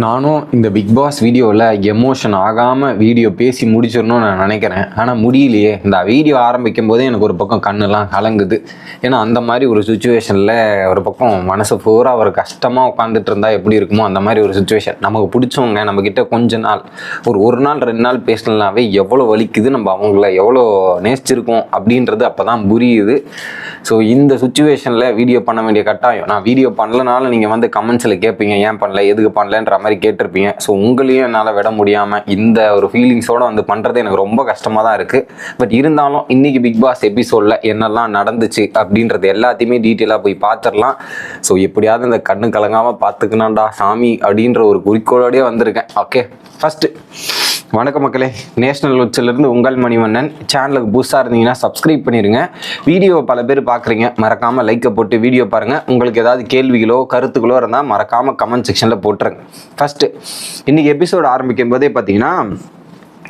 நானும் இந்த big pass வீடியோவில் எமோஷன் ஆகாமல் வீடியோ பேசி முடிச்சிடணும்னு நான் நினைக்கிறேன். ஆனால் முடியலையே. இந்த வீடியோ ஆரம்பிக்கும் போதே எனக்கு ஒரு பக்கம் கண்ணெல்லாம் கலங்குது. ஏன்னா அந்த மாதிரி ஒரு சுச்சுவேஷனில் ஒரு பக்கம் மனசு பூரா ஒரு கஷ்டமாக உட்காந்துட்டு இருந்தால் எப்படி இருக்குமோ அந்த மாதிரி ஒரு சுச்சுவேஷன் நமக்கு பிடிச்சவங்க நம்மக்கிட்ட கொஞ்ச நாள் ஒரு ஒரு நாள் ரெண்டு நாள் பேசலனாவே எவ்வளோ வலிக்குது நம்ம அவங்கள எவ்வளோ நேசிச்சிருக்கோம் அப்படின்றது அப்போ தான் புரியுது. ஸோ இந்த சுச்சுவேஷனில் வீடியோ பண்ண வேண்டிய கட்டாயம். நான் வீடியோ பண்ணலனாலும் நீங்கள் வந்து கமெண்ட்ஸில் கேட்பீங்க ஏன் பண்ணல எதுக்கு பண்ணலன்ற மாதிரி கேட்டிருப்பீங்க. ஸோ உங்களையும் என்னால் விட முடியாமல் இந்த ஒரு ஃபீலிங்ஸோடு வந்து பண்ணுறது எனக்கு ரொம்ப கஷ்டமாக தான் இருக்குது பட் இருந்தாலும் இன்னைக்கு பிக் பாஸ் எபிசோடில் என்னெல்லாம் நடந்துச்சு அப்படின்றது எல்லாத்தையுமே டீட்டெயிலாக போய் பார்த்துடலாம் ஸோ எப்படியாவது இந்த கண்ணு கலங்காமல் பார்த்துக்கணும்டா சாமி அப்படின்ற ஒரு குறிக்கோளோடய வந்திருக்கேன். ஓகே ஃபஸ்ட்டு வணக்கம் மக்களே. நேஷனல் இருந்து உங்கள் மணிவண்ணன். சேனலுக்கு புதுசாக இருந்தீங்கன்னா சப்ஸ்கிரைப் பண்ணிடுங்க வீடியோவை பல பேர் பார்க்குறீங்க. மறக்காமல் லைக்கை போட்டு வீடியோ பாருங்கள் உங்களுக்கு ஏதாவது கேள்விகளோ கருத்துக்களோ இருந்தால் மறக்காமல் கமெண்ட் செக்ஷனில் போட்டுருங்க. ஃபஸ்ட்டு இன்றைக்கி எபிசோடு ஆரம்பிக்கும் போதே பார்த்தீங்கன்னா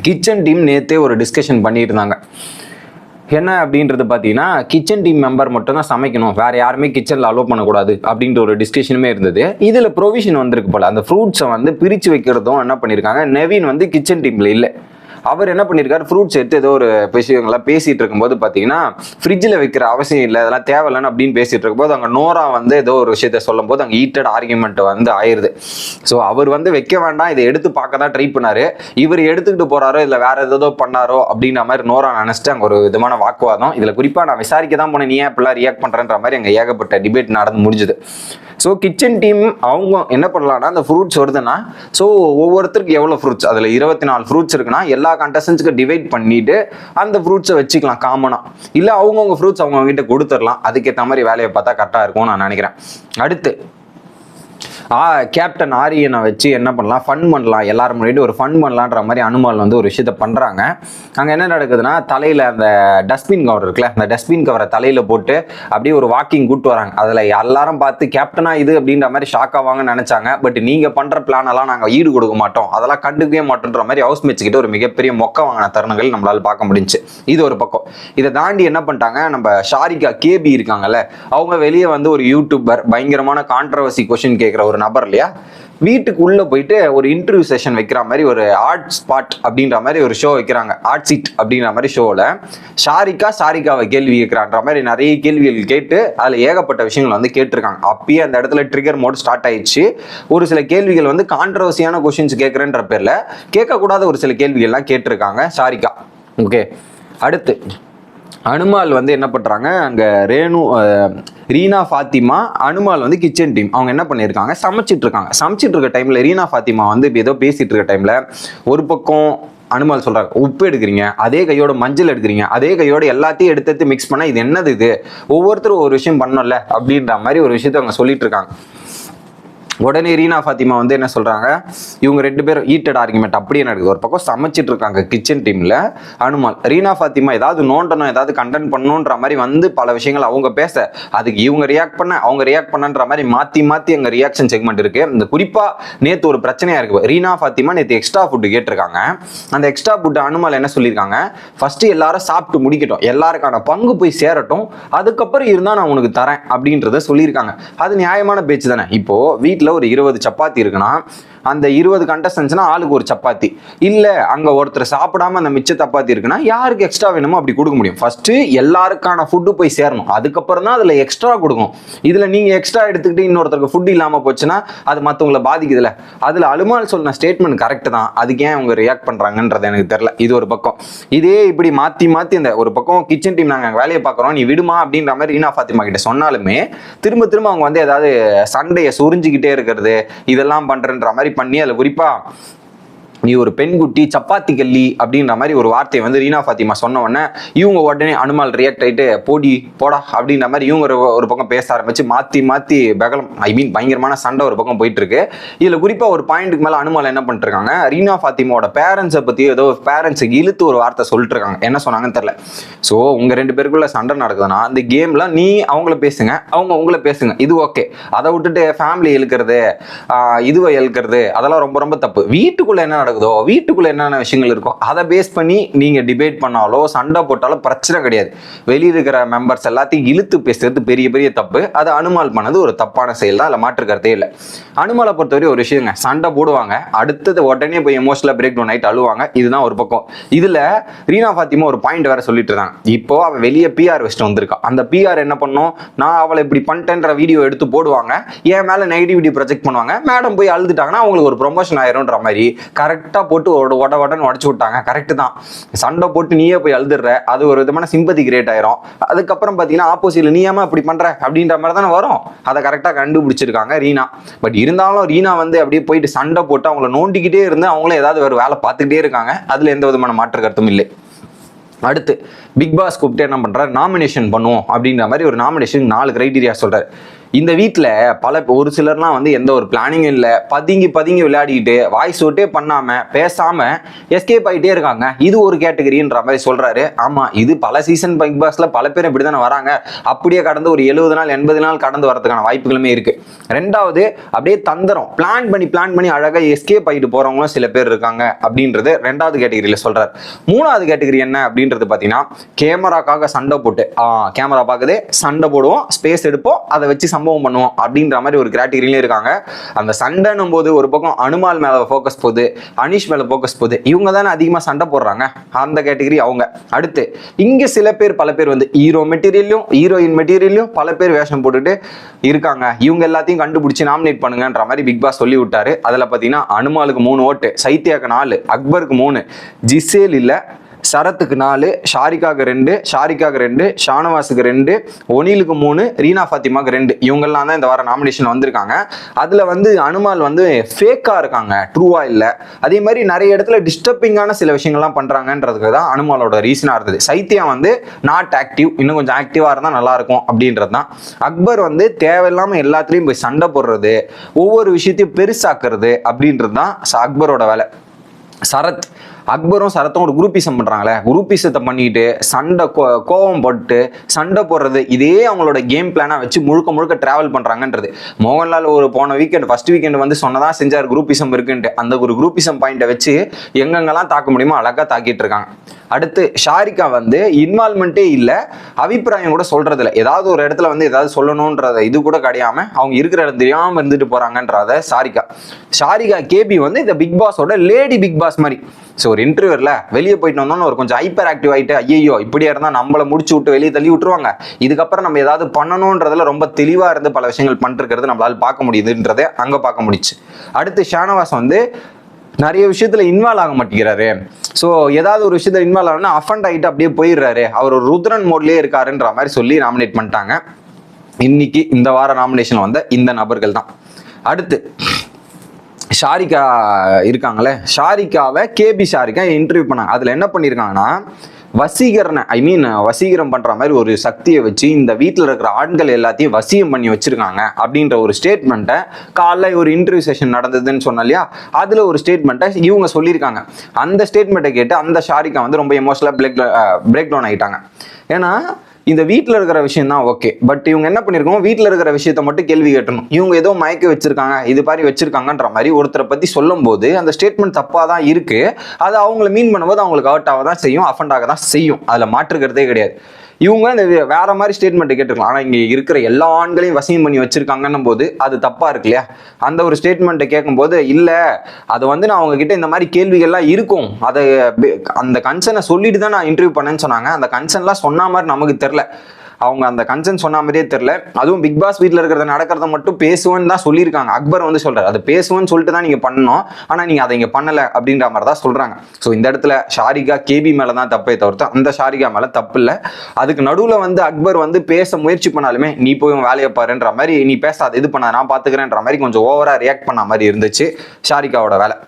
கிச்சன் டீம் நேற்றே ஒரு டிஸ்கஷன் பண்ணியிருந்தாங்க. என்ன அப்படின்றது பார்த்தீங்கன்னா கிச்சன் டீம் மெம்பர் மட்டும் தான் சமைக்கணும். வேற யாருமே கிச்சனில் அலோவ் பண்ணக்கூடாது அப்படின்ற ஒரு டிஸ்கஷனுமே இருந்தது. இதில் ப்ரொவிஷன் வந்திருக்கு போல. அந்த ஃப்ரூட்ஸை வந்து பிரித்து வைக்கிறதும் என்ன பண்ணியிருக்காங்க நெவின் வந்து கிச்சன் டீமில் இல்லை. அவர் என்ன பண்ணியிருக்காரு ஃப்ரூட்ஸ் எடுத்து ஏதோ ஒரு விஷயங்கள்லாம் பேசிட்டு இருக்கும்போது பார்த்தீங்கன்னா ஃப்ரிட்ஜில் வைக்கிற அவசியம் இல்லை அதெல்லாம் தேவையில்லைன்னு அப்படின்னு பேசிட்டு இருக்கும்போது அங்கே நோரா வந்து ஏதோ ஒரு விஷயத்த சொல்லும் போது அங்கே ஹீட்டட் ஆர்குமெண்ட் வந்து ஆயிருது. ஸோ அவர் வந்து வைக்க வேண்டாம் இதை எடுத்து பார்க்க தான் ட்ரை பண்ணாரு. இவர் எடுத்துக்கிட்டு போறாரோ இல்லை வேற ஏதோ பண்ணாரோ அப்படின்ற மாதிரி நோரா நினச்சிட்டு அங்கே ஒரு விதமான வாக்குவாதம். இதில் குறிப்பாக நான் விசாரிக்க தான் போனேன் நீ ஏன் இப்படிலாம் ரியாக்ட் பண்ணுறன்ற மாதிரி அங்கே ஏகப்பட்ட டிபேட் நடந்து முடிஞ்சுது. ஸோ கிச்சன் டீம் அவங்க என்ன பண்ணலான்னா அந்த ஃப்ரூட்ஸ் வருதுன்னா ஸோ ஒவ்வொருத்தருக்கு எவ்வளோ ஃப்ரூட்ஸ் அதில் இருபத்தி நாலு ஃப்ரூட்ஸ் இருக்குன்னா எல்லா கண்டஸ்டன்ஸுக்கு டிவைட் பண்ணிட்டு அந்த ஃப்ரூட்ஸை வச்சுக்கலாம் காமனாக இல்லை அவங்கவுங்க ஃப்ரூட்ஸ் அவங்கவுங்ககிட்ட கொடுத்துடலாம். அதுக்கேற்ற மாதிரி வேலையை பார்த்தா கரெக்டாக இருக்கும்னு நான் நினைக்கிறேன். அடுத்து கேப்டன் ஆரியனை வச்சு என்ன பண்ணலாம் ஃபன் பண்ணலாம் எல்லாரும் முன்னாடி ஒரு ஃபன் பண்ணலான்ற மாதிரி அனுமான் வந்து ஒரு விஷயத்த பண்ணுறாங்க அங்கே என்ன நடக்குதுன்னா தலையில் அந்த டஸ்ட்பின் கவர் இருக்குல்ல அந்த டஸ்ட்பின் கவரை தலையில் போட்டு அப்படியே ஒரு வாக்கிங் கூட்டு வராங்க. அதில் எல்லாரும் பார்த்து கேப்டனா இது அப்படின்ற மாதிரி ஷாக் ஆவாங்கன்னு நினச்சாங்க. பட் நீங்கள் பண்ணுற பிளானெல்லாம் நாங்கள் ஈடு கொடுக்க மாட்டோம். அதெல்லாம் கண்டுக்கவே மாட்டோன்ற மாதிரி ஹவுஸ் மேட்ச்கிட்ட ஒரு மிகப்பெரிய மொக்க வாங்கின தருணங்கள் நம்மளால் பார்க்க முடிஞ்சுச்சு. இது ஒரு பக்கம். இதை தாண்டி என்ன பண்ணிட்டாங்க நம்ம ஷாரிகா கேபி இருக்காங்கல்ல அவங்க வெளியே வந்து ஒரு யூடியூபர் பயங்கரமான கான்ட்ரவர்சி கொஷின் கேட்குற ஒரு நபர் இல்லையா? வீட்டுக்குள்ளே போயிட்டு ஒரு இன்டர்வியூ செஷன் வைக்கிற மாதிரி ஒரு ஆர்ட் ஸ்பாட் அப்படின்ற மாதிரி ஒரு ஷோ வைக்கிறாங்க. ஆர்ட் சீட் அப்படின்ற மாதிரி ஷோவில் ஷாரிகா சாரிகாவை கேள்வி கேட்குறான்ற மாதிரி நிறைய கேள்விகள் கேட்டு அதில் ஏகப்பட்ட விஷயங்கள் வந்து கேட்டிருக்காங்க. அப்பயே அந்த இடத்துல ட்ரிகர் மோட் ஸ்டார்ட் ஆயிடுச்சு. ஒரு சில கேள்விகள் வந்து கான்ட்ரவர்சியான கொஷின்ஸ் கேட்குறேன்ற பேரில் கேட்கக்கூடாத ஒரு சில கேள்விகள்லாம் கேட்டிருக்காங்க ஷாரிகா. ஓகே அடுத்து. அனுமால் வந்து என்ன பண்ணுறாங்க அங்கே ரேணு ரீனா ஃபாத்திமா அனுமால் வந்து கிச்சன் டீம் அவங்க என்ன பண்ணியிருக்காங்க சமைச்சிட்டு இருக்காங்க. சமைச்சிட்டு இருக்க டைமில் ரீனா ஃபாத்திமா வந்து இப்போ ஏதோ பேசிகிட்டு இருக்க டைமில் ஒரு பக்கம் அனுமால் சொல்கிறாங்க உப்பு எடுக்கிறீங்க அதே கையோட மஞ்சள் எடுக்கிறீங்க அதே கையோட எல்லாத்தையும் எடுத்து எடுத்து மிக்ஸ் பண்ணால் இது என்னது இது? ஒவ்வொருத்தரும் ஒரு விஷயம் பண்ணோம்ல அப்படின்ற மாதிரி ஒரு விஷயத்த அவங்க சொல்லிட்டு இருக்காங்க. உடனே ரீனா ஃபாத்திமா வந்து என்ன சொல்கிறாங்க இவங்க ரெண்டு பேரும் ஈட்டட் ஆர்குமெண்ட் அப்படியே நடக்குது? ஒரு பக்கம் சமைச்சிட்டு இருக்காங்க கிச்சன் டீமில் அனுமால் ரீனா ஃபாத்திமா ஏதாவது நோண்டணும் ஏதாவது கண்டென்ட் பண்ணணுன்ற மாதிரி வந்து பல விஷயங்கள் அவங்க பேச அதுக்கு இவங்க ரியாக்ட் பண்ண அவங்க ரியாக்ட் பண்ணன்ற மாதிரி மாற்றி மாற்றி எங்கள் ரியாக்ஷன் செக்மெண்ட் இருக்குது இந்த குறிப்பாக நேற்று ஒரு பிரச்சனையாக இருக்குது ரீனா ஃபாத்திமா நேற்று எக்ஸ்ட்ரா ஃபுட்டு கேட்டிருக்காங்க. அந்த எக்ஸ்ட்ரா ஃபுட் அனுமால் என்ன சொல்லியிருக்காங்க? ஃபஸ்ட்டு எல்லாரும் சாப்பிட்டு முடிக்கட்டும். எல்லாருக்கான பங்கு போய் சேரட்டும். அதுக்கப்புறம் இருந்தால் நான் உனக்கு தரேன் அப்படின்றத சொல்லியிருக்காங்க. அது நியாயமான பேச்சு தானே. இப்போது வீட்டில் ஒரு இருபது சப்பாத்தி இருக்குன்னா அந்த இருபது கண்டஸ்டன்ஸ்னா ஆளுக்கு ஒரு சப்பாத்தி. இல்லை அங்கே ஒருத்தர் சாப்பிடாம அந்த மிச்ச சப்பாத்தி இருக்குன்னா யாருக்கு எக்ஸ்ட்ரா வேணுமோ அப்படி கொடுக்க முடியும். ஃபஸ்ட்டு எல்லாருக்கான ஃபுட்டு போய் சேரணும். அதுக்கப்புறம் தான் அதில் எக்ஸ்ட்ரா கொடுக்கும். இதில் நீங்கள் எக்ஸ்ட்ரா எடுத்துக்கிட்டு இன்னொருத்தருக்கு ஃபுட் இல்லாமல் போச்சுன்னா அது மற்றவங்கள பாதிக்குதுல அதில் அலுமால் சொன்ன ஸ்டேட்மெண்ட் கரெக்ட் தான். அதுக்கு ஏன் அவங்க ரியாக்ட் பண்ணுறாங்கன்றது எனக்கு தெரில இது ஒரு பக்கம். இதே இப்படி மாற்றி மாற்றி இந்த ஒரு பக்கம் கிச்சன் டீம் நாங்கள் வேலையை பார்க்குறோம். நீ விடுமா அப்படின்ற மாதிரி ரீனா ஃபாத்திமா கிட்ட சொன்னாலுமே திரும்ப திரும்ப அவங்க வந்து ஏதாவது சண்டையை சுரிஞ்சுக்கிட்டே இருக்கிறது இதெல்லாம் பண்ணுறன்ற மாதிரி பண்ணி அதில் குறிப்பாக நீ ஒரு பெண்குட்டி சப்பாத்தி கல்லி அப்படின்ற மாதிரி ஒரு வார்த்தையை வந்து ரீனா ஃபாத்திமா சொன்ன உடனே இவங்க உடனே அனுமால் ரியாக்ட் ஆயிட்டு போடி போடா அப்படின்ற மாதிரி இவங்க ஒரு ஒரு பக்கம் பேச ஆரம்பிச்சு மாற்றி மாற்றி பகலம் ஐ மீன் பயங்கரமான சண்டை ஒரு பக்கம் போயிட்டு இருக்கு இதில் குறிப்பாக ஒரு பாயிண்ட்டுக்கு மேலே அனுமால் என்ன பண்ணிருக்காங்க ரீனா ஃபாத்திமாவோட பேரண்ட்ஸை பற்றி ஏதோ பேரண்ட்ஸுக்கு இழுத்து ஒரு வார்த்தை சொல்லிட்டு இருக்காங்க என்ன சொன்னாங்கன்னு தெரில ஸோ உங்கள் ரெண்டு பேருக்குள்ள சண்டை நடக்குதுன்னா அந்த கேம்ல நீ அவங்கள பேசுங்க அவங்க உங்களை பேசுங்க. இது ஓகே அதை விட்டுட்டு ஃபேமிலி இழுக்கிறது இதுவை இழுக்கிறது அதெல்லாம் ரொம்ப ரொம்ப தப்பு. வீட்டுக்குள்ளே என்ன நடக்குது? நடக்குதோ வீட்டுக்குள்ள என்னென்ன விஷயங்கள் இருக்கோ அதை பேஸ் பண்ணி நீங்க டிபேட் பண்ணாலோ சண்டை போட்டாலோ பிரச்சனை கிடையாது. வெளியில் இருக்கிற மெம்பர்ஸ் எல்லாத்தையும் இழுத்து பேசுறது பெரிய பெரிய தப்பு. அதை அனுமால் பண்ணது ஒரு தப்பான செயல் தான். அதில் மாற்று கருத்தே இல்லை. அனுமாலை பொறுத்தவரை ஒரு விஷயங்க. சண்டை போடுவாங்க. அடுத்தது உடனே போய் எமோஷனலாக பிரேக் டவுன் ஆகிட்டு அழுவாங்க. இதுதான் ஒரு பக்கம். இதுல ரீனா ஃபாத்திமா ஒரு பாயிண்ட் வேற சொல்லிட்டு இருந்தாங்க இப்போ அவ வெளியே பிஆர் வச்சுட்டு வந்திருக்கா. அந்த பிஆர் என்ன பண்ணும்? நான் அவளை இப்படி பண்ணிட்டேன்ற வீடியோ எடுத்து போடுவாங்க. என் மேல நெகட்டிவிட்டி ப்ரொஜெக்ட் பண்ணுவாங்க. மேடம் போய் அழுதுட்டாங்கன்னா அவங்களுக்கு ஒரு ப்ரொமோஷன் ஆயிரும்ன்ற மாதிரி கரெக்ட் கரெக்டாக போட்டு ஒரு உட உடன்னு உடச்சி விட்டாங்க. கரெக்ட் தான். சண்டை போட்டு நீயே போய் அழுதுடுற. அது ஒரு விதமான சிம்பதி கிரியேட் ஆயிரும். அதுக்கப்புறம் பார்த்தீங்கன்னா ஆப்போசிட்ல நீயாமல் இப்படி அப்படி பண்ற? அப்படின்ற மாதிரி தானே வரும். அதை கரெக்டாக கண்டுபிடிச்சிருக்காங்க ரீனா. பட் இருந்தாலும் ரீனா வந்து அப்படியே போயிட்டு சண்டை போட்டு அவங்கள நோண்டிக்கிட்டே இருந்து அவங்களும் ஏதாவது ஒரு வேலை பார்த்துக்கிட்டே இருக்காங்க. அதில் எந்த விதமான மாற்று கருத்தும் இல்லை. அடுத்து பிக் பாஸ் கூப்பிட்டு என்ன பண்ணுறாரு நாமினேஷன் பண்ணுவோம் அப்படின்ற மாதிரி ஒரு நாமினேஷன் நாலு கிரைடீரியா சொல்கிறார் இந்த வீட்டில் பல ஒரு சிலர்லாம் வந்து எந்த ஒரு பிளானிங்கும் இல்லை. பதுங்கி பதுங்கி விளையாடிக்கிட்டு வாய்ஸ் விட்டே பண்ணாமல் பேசாமல் எஸ்கேப் ஆகிட்டே இருக்காங்க. இது ஒரு கேட்டகரின்ற மாதிரி சொல்கிறாரு ஆமாம் இது பல சீசன் பிக் பாஸில் பல பேர் இப்படி தானே வராங்க. அப்படியே கடந்து ஒரு எழுபது நாள் எண்பது நாள் கடந்து வரதுக்கான வாய்ப்புகளுமே இருக்குது ரெண்டாவது அப்படியே தந்திரம். பிளான் பண்ணி பிளான் பண்ணி அழகாக எஸ்கேப் ஆகிட்டு போகிறவங்களும் சில பேர் இருக்காங்க அப்படின்றது ரெண்டாவது கேட்டகரியில் சொல்கிறார் மூணாவது கேட்டகரி என்ன அப்படின்றது பார்த்தீங்கன்னா கேமராக்காக சண்டை போட்டு கேமரா பார்க்குது சண்டை போடுவோம் ஸ்பேஸ் எடுப்போம் அதை வச்சு சம்பவம் பண்ணுவோம் அப்படின்ற மாதிரி ஒரு கேட்டகரியிலே இருக்காங்க. அந்த சண்டைன்னும் போது ஒரு பக்கம் அனுமால் மேல ஃபோக்கஸ் போகுது அனிஷ் மேல ஃபோக்கஸ் போகுது. இவங்க தானே அதிகமாக சண்டை போடுறாங்க. அந்த கேட்டகரி அவங்க. அடுத்து இங்க சில பேர் பல பேர் வந்து ஹீரோ மெட்டீரியல்லையும் ஹீரோயின் மெட்டீரியல்லையும் பல பேர் வேஷம் போட்டுட்டு இருக்காங்க. இவங்க எல்லாத்தையும் கண்டுபிடிச்சு நாமினேட் பண்ணுங்கன்ற மாதிரி பிக் பாஸ் சொல்லி விட்டாரு. அதில் பார்த்தீங்கன்னா அனுமாலுக்கு மூணு ஓட்டு சைத்யாக்கு நாலு அக்பருக்கு மூணு. ஜிசேல் இல்லை சரத்துக்கு நாலு ஷாரிகாக்கு ரெண்டு ஷாரிக்காவுக்கு ரெண்டு ஷானவாஸுக்கு ரெண்டு ஒனிலுக்கு மூணு ரீனா ஃபாத்திமாக்கு ரெண்டு. இவங்கெல்லாம் தான் இந்த வாரம் நாமினேஷன் வந்திருக்காங்க. அதில் வந்து அனுமால் வந்து ஃபேக்காக இருக்காங்க ட்ரூவாக இல்லை. அதே மாதிரி நிறைய இடத்துல டிஸ்டர்பிங்கான சில விஷயங்கள்லாம் பண்ணுறாங்கன்றதுக்கு தான் அனுமாலோட ரீசனாக இருந்தது. சைத்தியா வந்து நாட் ஆக்டிவ் இன்னும் கொஞ்சம் ஆக்டிவாக இருந்தால் நல்லாயிருக்கும் அப்படின்றது தான். அக்பர் வந்து தேவையில்லாமல் எல்லாத்துலேயும் போய் சண்டை போடுறது ஒவ்வொரு விஷயத்தையும் பெருசாக்குறது அப்படின்றது தான் ச- அக்பரோட வேலை. சரத் அக்பரும் சரத்தும் ஒரு குரூப்பிசம் பண்ணுறாங்களே குரூப்பிசத்தை பண்ணிட்டு சண்டை கோ- கோவம் போட்டு சண்டை போடுறது இதே அவங்களோட கேம் பிளானாக வச்சு முழுக்க முழுக்க ட்ராவல் பண்ணுறாங்கன்றது மோகன்லால் ஒரு போன வீக்கெண்ட் ஃபர்ஸ்ட் வீக்கெண்ட் வந்து சொன்னதான் செஞ்சார் குரூப்பிசம் இருக்குன்ட்டு. அந்த ஒரு குரூப்பிசம் பாயிண்ட்டை வச்சு எங்கெங்கெல்லாம் தாக்க முடியுமோ அழகாக தாக்கிட்டு இருக்காங்க. அடுத்து ஷாரிகா வந்து இன்வால்மெண்ட்டே இல்லை அபிப்பிராயம் கூட சொல்றது இல்லை ஏதாவது ஒரு இடத்துல வந்து ஏதாவது சொல்லணுன்றத இது கூட கிடையாம அவங்க இருக்கிற இடம் தெரியாமல் இருந்துட்டு போறாங்கன்றத ஷாரிகா. ஷாரிகா கேபி வந்து இந்த பிக் பாஸோட லேடி பிக் பாஸ் மாதிரி. ஸோ ஒரு இன்டர்வியூரில் வெளியே போயிட்டு வந்தோம்னா ஒரு கொஞ்சம் ஹைப்பர் ஆக்டிவ் ஆகிட்டு ஐயோ இப்படியா இருந்தால் நம்மளை முடிச்சு விட்டு வெளியே தள்ளி விட்டுருவாங்க. இதுக்கப்புறம் நம்ம ஏதாவது பண்ணணுன்றதுல ரொம்ப தெளிவாக இருந்து பல விஷயங்கள் பண்ணிருக்கிறது நம்மளால் பார்க்க முடியுதுன்றதை அங்கே பார்க்க முடிச்சு. அடுத்து ஷானவாஸ் வந்து நிறைய விஷயத்துல இன்வால்வ் ஆக மாட்டேங்கிறாரு. ஸோ ஏதாவது ஒரு விஷயத்துல இன்வால்வ் ஆகணும்னா அஃபண்ட் ஆகிட்டு அப்படியே போயிடுறாரு. அவர் ஒரு ருத்ரன் மோட்லயே இருக்காருன்ற மாதிரி சொல்லி நாமினேட் பண்ணிட்டாங்க. இன்னைக்கு இந்த வார நாமினேஷன் வந்த இந்த நபர்கள் தான். அடுத்து ஷாரிகா இருக்காங்களே ஷாரிகாவை கேபி ஷாரிகா இன்டர்வியூ பண்ணாங்க அதில் என்ன பண்ணியிருக்காங்கன்னா வசீகரனை ஐ மீன் வசீகரம் பண்ணுற மாதிரி ஒரு சக்தியை வச்சு இந்த வீட்டில் இருக்கிற ஆண்கள் எல்லாத்தையும் வசியம் பண்ணி வச்சுருக்காங்க அப்படின்ற ஒரு ஸ்டேட்மெண்ட்டை காலைல ஒரு இன்டர்வியூ செஷன் நடந்ததுன்னு சொன்னா இல்லையா? அதில் ஒரு ஸ்டேட்மெண்ட்டை இவங்க சொல்லியிருக்காங்க. அந்த ஸ்டேட்மெண்ட்டை கேட்டு அந்த ஷாரிகா வந்து ரொம்ப எமோஷனலாக பிரேக் பிரேக் டவுன் ஆகிட்டாங்க ஏன்னா இந்த வீட்டில் இருக்கிற விஷயம் தான் ஓகே பட் இவங்க என்ன பண்ணியிருக்கோம் வீட்டில் இருக்கிற விஷயத்த மட்டும் கேள்வி கேட்டணும். இவங்க ஏதோ மயக்க வச்சிருக்காங்க இது மாதிரி வச்சிருக்காங்கன்ற மாதிரி ஒருத்தரை பற்றி சொல்லும்போது அந்த ஸ்டேட்மெண்ட் தப்பாக தான் இருக்கு. அது அவங்கள மீன் பண்ணும்போது அவங்களுக்கு அவுட் ஆக தான் செய்யும் அஃபண்ட் ஆக தான் செய்யும். அதில் மாற்றுக்கிறதே கிடையாது. இவங்க அந்த வே- வேற மாதிரி ஸ்டேட்மெண்ட் கேட்டிருக்கலாம். ஆனால் இங்கே இருக்கிற எல்லா ஆண்களையும் வசியம் பண்ணி வச்சிருக்காங்கன்னும் போது அது தப்பா இருக்கு இல்லையா? அந்த ஒரு ஸ்டேட்மெண்ட்டை கேட்கும்போது இல்லை அது வந்து நான் அவங்க கிட்ட இந்த மாதிரி கேள்விகள்லாம் இருக்கும். அதை அந்த கன்சர்னை சொல்லிட்டு தான் நான் இன்டர்வியூ பண்ணேன்னு சொன்னாங்க. அந்த கன்சர்ன்லாம் சொன்ன மாதிரி நமக்கு தெரில அவங்க அந்த கன்சர்ன் சொன்ன மாதிரியே தெரில அதுவும் பிக் பாஸ் வீட்டில் இருக்கிறத நடக்கிறத மட்டும் பேசுவேன்னு தான் சொல்லியிருக்காங்க. அக்பர் வந்து சொல்றாரு. அது பேசுவேன்னு சொல்லிட்டு தான் நீங்கள் பண்ணணும். ஆனால் நீங்கள் அதை இங்கே பண்ணலை அப்படின்ற மாதிரி தான் சொல்கிறாங்க ஸோ இந்த இடத்துல ஷாரிகா கேபி மேலே தான் தப்பே தவிர்த்து அந்த ஷாரிகா மேலே தப்பு இல்லை. அதுக்கு நடுவில் வந்து அக்பர் வந்து பேச முயற்சி பண்ணாலுமே நீ போய் வேலையை பாருன்ற மாதிரி நீ பேசாத இது பண்ணாத நான் பார்த்துக்கிறேன்ற மாதிரி கொஞ்சம் ஓவராக ரியாக்ட் பண்ண மாதிரி இருந்துச்சு ஷாரிகாவோட வேலை.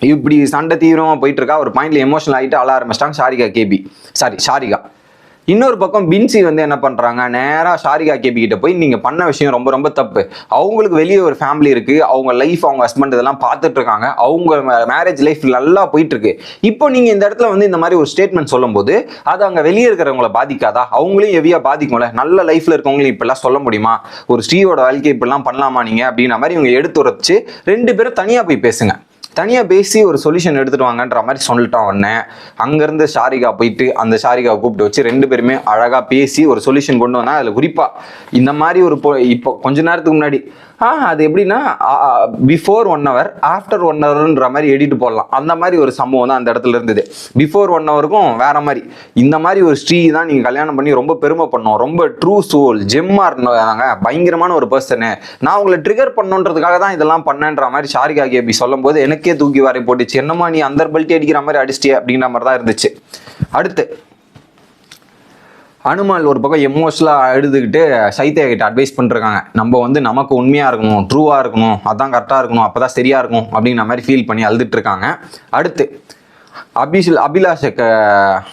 இப்படி சண்டை தீவிரமாக போயிட்டு இருக்கா. ஒரு பாயிண்ட்ல எமோஷனல் ஆகிட்டு அழ ஆரம்பிச்சிட்டாங்க ஷாரிகா கேபி சாரி ஷாரிகா. இன்னொரு பக்கம் பின்சி வந்து என்ன பண்ணுறாங்க நேராக ஷாரிகா கேபி கிட்ட போய் நீங்கள் பண்ண விஷயம் ரொம்ப ரொம்ப தப்பு. அவங்களுக்கு வெளியே ஒரு ஃபேமிலி இருக்குது அவங்க லைஃப் அவங்க ஹஸ்பண்ட் இதெல்லாம் பார்த்துட்டு இருக்காங்க. அவங்க மேரேஜ் லைஃப் நல்லா போயிட்டு இருக்கு இப்போ நீங்கள் இந்த இடத்துல வந்து இந்த மாதிரி ஒரு ஸ்டேட்மெண்ட் சொல்லும்போது அது அங்கே வெளியே இருக்கிறவங்கள பாதிக்காதா? அவங்களையும் ஹெவியாக பாதிக்கும்ல? நல்ல லைஃப்பில் இருக்கவங்களையும் இப்படிலாம் சொல்ல முடியுமா? ஒரு ஸ்ரீயோட வாழ்க்கை இப்படிலாம் பண்ணலாமா நீங்கள் அப்படின்ற மாதிரி இவங்க எடுத்து உரைச்சு ரெண்டு பேரும் தனியாக போய் பேசுங்க. தனியாக பேசி ஒரு சொல்யூஷன் எடுத்துட்டு வாங்கன்ற மாதிரி சொல்லிட்டான் உடனே. அங்கேருந்து ஷாரிகா போயிட்டு அந்த ஷாரிகாவை கூப்பிட்டு வச்சு ரெண்டு பேருமே அழகாக பேசி ஒரு சொல்யூஷன் கொண்டு வந்தால் அதில் குறிப்பாக இந்த மாதிரி ஒரு இப்போ இப்போ கொஞ்ச நேரத்துக்கு முன்னாடி ஆ அது எப்படின்னா before one hour after one ஹவர்ன்ற மாதிரி எடிட் போடலாம். அந்த மாதிரி ஒரு சம்பவம் தான் அந்த இடத்துல இருந்தது. பிஃபோர் ஒன் ஹவருக்கும் வேற மாதிரி. இந்த மாதிரி ஒரு ஸ்ரீ தான் நீங்கள் கல்யாணம் பண்ணி ரொம்ப பெருமை பண்ணோம். ரொம்ப ட்ரூ சோல் ஜெம்மா இருந்தாங்க பயங்கரமான ஒரு பர்சனு நான் உங்களை ட்ரிகர் பண்ணுன்றதுக்காக தான் இதெல்லாம் பண்ணேன்ற மாதிரி ஷாரிகா கேபி சொல்லும்போது எனக்கு தூக்கி வாரி போட்டுச்சு. என்னம்மா நீ அந்த பல்ட்டி அடிக்கிற மாதிரி அடிச்சிட்டே அப்படிங்கிற மாதிரி தான் இருந்துச்சு. அடுத்து அனுமால் ஒரு பக்கம் எமோஷனலாக அழுதுகிட்டு சைத்தியா கிட்ட அட்வைஸ் பண்ணிருக்காங்க. நம்ம வந்து நமக்கு உண்மையாக இருக்கணும் ட்ரூவாக இருக்கணும் அதான் கரெக்டாக இருக்கணும் அப்போ தான் சரியாக இருக்கும் அப்படிங்கிற மாதிரி ஃபீல் பண்ணி அழுதுட்டு இருக்காங்க. அடுத்து அபிஷில் அபிலாஷ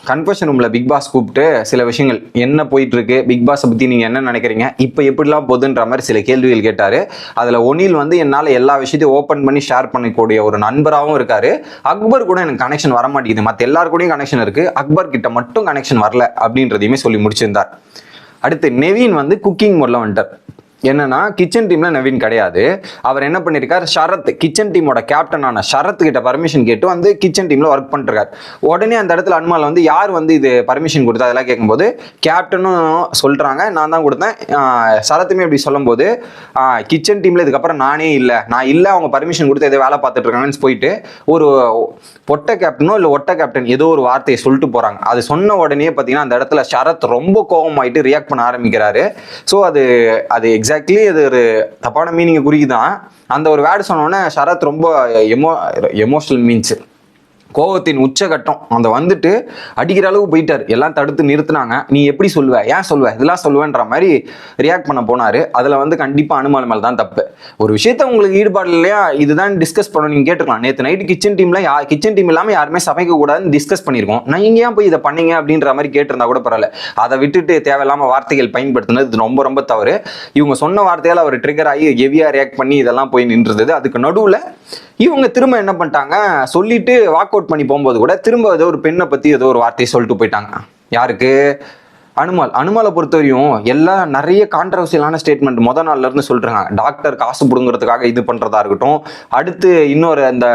கன்ஃபர்ஷன் ரூமில் பிக் பாஸ் கூப்பிட்டு சில விஷயங்கள். என்ன போயிட்டு இருக்கு பிக் பாஸை பற்றி நீங்கள் என்ன நினைக்கிறீங்க? இப்போ எப்படிலாம் போகுதுன்ற மாதிரி சில கேள்விகள் கேட்டார். அதில் ஒனில் வந்து என்னால் எல்லா விஷயத்தையும் ஓப்பன் பண்ணி ஷேர் பண்ணக்கூடிய ஒரு நண்பராகவும் இருக்காரு. அக்பர் கூட எனக்கு கனெக்ஷன் வர மாட்டேங்குது மற்ற எல்லாருக்கூடையும் கூடயும் கனெக்ஷன் இருக்கு. அக்பர் கிட்ட மட்டும் கனெக்ஷன் வரல அப்படின்றதையுமே சொல்லி முடிச்சிருந்தார். அடுத்து நெவின் வந்து குக்கிங் மோட்ல வந்துட்டார். என்னன்னா கிச்சன் டீம்ல நவீன் கிடையாது. அவர் என்ன பண்ணிருக்கார்? ஷரத் கிச்சன் டீமோட கேப்டனான ஷரத் கிட்ட பர்மிஷன் கேட்டு வந்து கிச்சன் டீம்ல ஒர்க் பண்ணிருக்காரு. உடனே அந்த இடத்துல அனுமால் வந்து யார் வந்து இது பர்மிஷன் கொடுத்தா அதெல்லாம் கேட்கும்போது கேப்டனும் சொல்றாங்க. நான் தான் கொடுத்தேன். ஆஹ் சரத்துமே இப்படி சொல்லும்போது கிச்சன் டீம்ல இதுக்கப்புறம் நானே இல்லை. நான் இல்லை அவங்க பர்மிஷன் கொடுத்து எதோ வேலை பார்த்துட்டு இருக்காங்கன்னு போயிட்டு ஒரு பொட்டை கேப்டனோ இல்லை ஒட்ட கேப்டன் ஏதோ ஒரு வார்த்தையை சொல்லிட்டு போறாங்க. அது சொன்ன உடனே பார்த்தீங்கன்னா அந்த இடத்துல ஷரத் ரொம்ப கோபமாயிட்டு ரியாக்ட் பண்ண ஆரம்பிக்கிறாரு. ஸோ அது அது எக்ஸாக்ட்லி அது ஒரு தப்பான மீனிங்கை குறிக்குதான் அந்த ஒரு வேர்டு சொன்னோன்னே ஷரத் ரொம்ப எமோ எமோஷனல் மீன்ஸ் கோவத்தின் உச்சகட்டம். அந்த வந்துட்டு அடிக்கிற அளவுக்கு போயிட்டார். எல்லாம் தடுத்து நிறுத்தினாங்க. நீ எப்படி சொல்லுவ? ஏன் சொல்லுவ? இதெல்லாம் சொல்லுவேன்ற மாதிரி ரியாக்ட் பண்ண போனார். அதில் வந்து கண்டிப்பாக அனுமால் மேலே தான் தப்பு. ஒரு விஷயத்த உங்களுக்கு ஈடுபாடு இல்லையா? இதுதான் டிஸ்கஸ் பண்ணணும். நீங்கள் கேட்டுக்கலாம் நேற்று நைட்டு கிச்சன் டீம்ல யா கிச்சன் டீம் இல்லாமல் யாருமே சமைக்க கூடாதுன்னு டிஸ்கஸ் பண்ணியிருக்கோம். நான் இங்க ஏன் போய் இதை பண்ணீங்க அப்படின்ற மாதிரி கேட்டிருந்தா கூட பரவாயில்ல. அதை விட்டுட்டு தேவையில்லாம வார்த்தைகள் பயன்படுத்தினது இது ரொம்ப ரொம்ப தவறு. இவங்க சொன்ன வார்த்தையால் அவர் ட்ரிகர் ஆகி ஹெவியாக ரியாக்ட் பண்ணி இதெல்லாம் போய் நின்றுது. அதுக்கு நடுவில் இவங்க திரும்ப என்ன பண்ணிட்டாங்க? சொல்லிட்டு வாக் அவுட் பண்ணி போகும்போது கூட திரும்ப ஏதோ ஒரு பெண்ணை பத்தி ஏதோ ஒரு வார்த்தையை சொல்லிட்டு போயிட்டாங்க. யாருக்கு? அனுமால் அனுமாலை பொறுத்தவரையும் எல்லாம் நிறைய கான்ட்ரவர்சியலான ஸ்டேட்மெண்ட் முத நாள்ல இருந்து சொல்றாங்க. டாக்டர் காசு பிடுங்குறதுக்காக இது பண்றதா இருக்கட்டும். அடுத்து இன்னொரு அந்த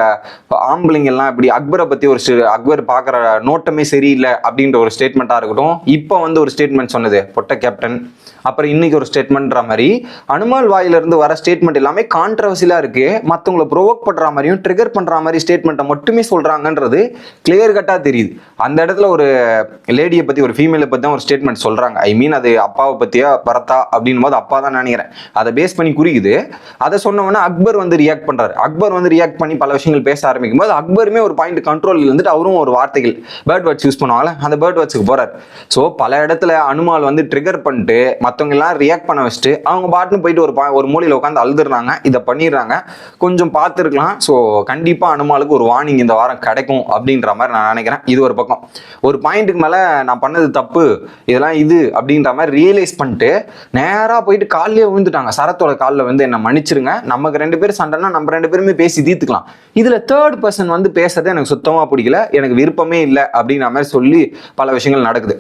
ஆம்பளைங்க எல்லாம் இப்படி அக்பரை பத்தி ஒரு அக்பர் பாக்குற நோட்டமே சரியில்லை அப்படின்ற ஒரு ஸ்டேட்மெண்ட்டா இருக்கட்டும். இப்போ வந்து ஒரு ஸ்டேட்மெண்ட் சொன்னது பொட்ட கேப்டன் அப்புறம் இன்னைக்கு ஒரு ஸ்டேட்மெண்ட்ற மாதிரி. அனுமால் வாயிலிருந்து வர ஸ்டேட்மெண்ட் எல்லாமே கான்ட்ரவர்சியலா இருக்கு. மற்றவங்களை ப்ரொவோக் பண்ற மாதிரியும் ட்ரிகர் பண்ற மாதிரி ஸ்டேட்மெண்ட்டை மட்டுமே சொல்றாங்கன்றது கிளியர் கட்டா தெரியுது. அந்த இடத்துல ஒரு லேடியை பத்தி ஒரு ஃபீமேலை பத்தி தான் ஒரு ஸ்டேட்மெண்ட் சொல்றாங்க. ஐ மீன் அது அப்பாவை பற்றியா பரத்தா அப்படின் போது அப்பா தான் நினைக்கிறேன். அதை பேஸ் பண்ணி குறிக்குது. அதை சொன்னவொன்னே அக்பர் வந்து ரியாக்ட் பண்றாரு. அக்பர் வந்து ரியாக்ட் பண்ணி பல விஷயங்கள் பேச ஆரம்பிக்கும் போது அக்பருமே ஒரு பாயிண்ட் கண்ட்ரோல் இருந்துட்டு அவரும் ஒரு வார்த்தைகள் பேர்ட் வேர்ட்ஸ் யூஸ் பண்ணுவாங்களே அந்த பேர்ட் வேர்ட்ஸுக்கு போகிறார் ஸோ பல இடத்துல அனுமால் வந்து ட்ரிகர் பண்ணிட்டு மற்றவங்க எல்லாம் ரியாக்ட் பண்ண வச்சுட்டு அவங்க பாட்டுன்னு போயிட்டு ஒரு பா- ஒரு மூலையில் உட்காந்து அழுதுறாங்க இதை பண்ணிடுறாங்க. கொஞ்சம் பார்த்துருக்கலாம். ஸோ கண்டிப்பாக அனுமாலுக்கு ஒரு வார்னிங் இந்த வாரம் கிடைக்கும் அப்படின்ற மாதிரி நான் நினைக்கிறேன். இது ஒரு பக்கம். ஒரு பாயிண்ட்டுக்கு மேலே நான் பண்ணது தப்பு. இதெல்லாம் இது அப்படின்ற மாதிரி ரியலைஸ் பண்ணிட்டு நேராக போயிட்டு காலிலே விழுந்துட்டாங்க. சரத்தோட காலில் வந்து என்ன மன்னிச்சிருங்க. நமக்கு ரெண்டு பேரும் சண்டைனா நம்ம ரெண்டு பேருமே பேசி தீர்த்துக்கலாம். இதில் தேர்ட் பர்சன் வந்து பேசுறது எனக்கு சுத்தமாக பிடிக்கல. எனக்கு விருப்பமே இல்லை அப்படின்ற மாதிரி சொல்லி பல விஷயங்கள் நடக்குது.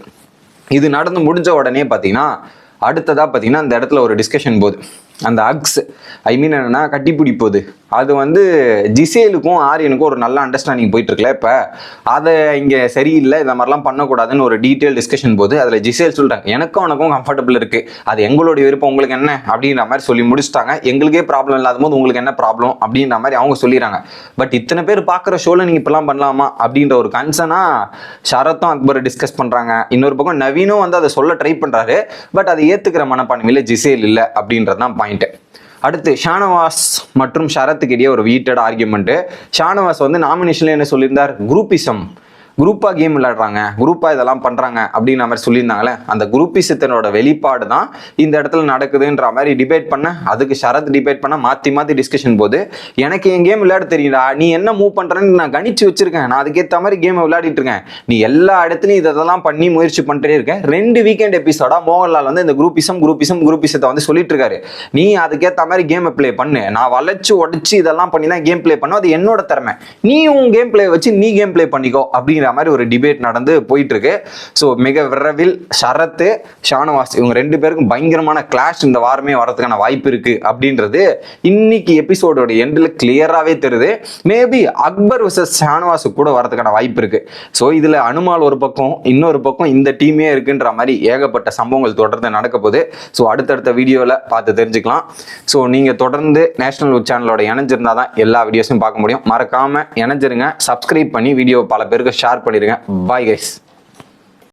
இது நடந்து முடிஞ்ச உடனே பார்த்தீங்கன்னா அடுத்ததாக பார்த்தீங்கன்னா அந்த இடத்துல ஒரு டிஸ்கஷன் போகுது. அந்த அக்ஸ் ஐ மீன் என்னன்னா கட்டிப்பிடி போகுது அது வந்து ஜிசேலுக்கும் ஆரியனுக்கும் ஒரு நல்ல அண்டர்ஸ்டாண்டிங் போயிட்டு இருக்குல்ல இப்போ. அதை இங்கே சரியில்லை இந்த மாதிரிலாம் பண்ணக்கூடாதுன்னு ஒரு டீட்டெயில் டிஸ்கஷன் போது அதில் ஜிசேல் சொல்லிட்டாங்க எனக்கும் உனக்கும் கம்ஃபர்டபுள் இருக்குது அது எங்களுடைய விருப்பம் உங்களுக்கு என்ன? அப்படின்ற மாதிரி சொல்லி முடிச்சுட்டாங்க. எங்களுக்கே ப்ராப்ளம் இல்லாத போது உங்களுக்கு என்ன ப்ராப்ளம் அப்படின்ற மாதிரி அவங்க சொல்லிடுறாங்க. பட் இத்தனை பேர் பார்க்குற ஷோவில் நீங்கள் இப்பெல்லாம் பண்ணலாமா? அப்படின்ற ஒரு கன்சனாக ஷரத்தும் அக்பர் டிஸ்கஸ் பண்ணுறாங்க இன்னொரு பக்கம் நவீனும் வந்து அதை சொல்ல ட்ரை பண்ணுறாரு பட் அதை ஏற்றுக்கிற மனப்பான்மையில் ஜிசேல் இல்லை அப்படின்றது தான் பாயிண்ட்டு அடுத்து ஷானவாஸ் மற்றும் ஷரத்துக்கு இடையே ஒரு வீட்டட் ஆர்கியூமெண்ட்டு ஷானவாஸ் வந்து நாமினேஷனில் என்ன சொல்லியிருந்தார்? குரூப்பிசம் குரூப்பாக கேம் விளையாடுறாங்க. குரூப்பாக இதெல்லாம் பண்ணுறாங்க அப்படின்ற மாதிரி சொல்லியிருந்தாங்களே. அந்த குரூப்பிசத்தினோட வெளிப்பாடு தான் இந்த இடத்துல நடக்குதுன்ற மாதிரி டிபேட் பண்ண அதுக்கு ஷரத் டிபேட் பண்ண மாற்றி மாற்றி டிஸ்கஷன் போது எனக்கு என் கேம் விளையாட தெரியுடா நீ என்ன மூவ் பண்ணுறேன்னு நான் கணிச்சு வச்சிருக்கேன். நான் அதுக்கேற்ற மாதிரி கேமை விளையாடிட்டு இருக்கேன். நீ எல்லா இடத்துலையும் இதெல்லாம் பண்ணி முயற்சி பண்ணிட்டே இருக்கேன் ரெண்டு வீக்கெண்ட் எபிசோடா மோகன்லால் வந்து இந்த குரூப்பிசம் குரூப்பிசம் குரூப்பிசத்தை வந்து சொல்லிட்டு இருக்காரு. நீ அதுக்கேற்ற மாதிரி கேமை பிளே பண்ணு. நான் வளைச்சு உடச்சு இதெல்லாம் பண்ணி தான் கேம் ப்ளே பண்ணும். அது என்னோட திறமை. நீ உன் கேம் ப்ளே வச்சு நீ கேம் ப்ளே பண்ணிக்கோ. அப்படின்னு அப்படிங்கிற மாதிரி ஒரு டிபேட் நடந்து போயிட்டு இருக்கு ஸோ மிக விரைவில் ஷரத்து ஷானவாஸ் இவங்க ரெண்டு பேருக்கும் பயங்கரமான கிளாஷ் இந்த வாரமே வரதுக்கான வாய்ப்பு இருக்கு அப்படின்றது இன்னைக்கு எபிசோடோட எண்டில் கிளியராகவே தெரியுது. மேபி அக்பர் விசஸ் ஷானவாஸ் கூட வரதுக்கான வாய்ப்பு இருக்கு. ஸோ இதில் அனுமால் ஒரு பக்கம் இன்னொரு பக்கம் இந்த டீமே இருக்குன்ற மாதிரி ஏகப்பட்ட சம்பவங்கள் தொடர்ந்து நடக்க போகுது. ஸோ அடுத்தடுத்த வீடியோவில் பார்த்து தெரிஞ்சுக்கலாம். ஸோ நீங்கள் தொடர்ந்து நேஷனல் சேனலோட இணைஞ்சிருந்தா தான் எல்லா வீடியோஸும் பார்க்க முடியும். மறக்காமல் இணைஞ்சிருங்க. சப்ஸ்கிரைப் பண்ணி வீடியோ பல பேருக்கு ஷேர் பண்ணிடுங்க பாய் கைஸ்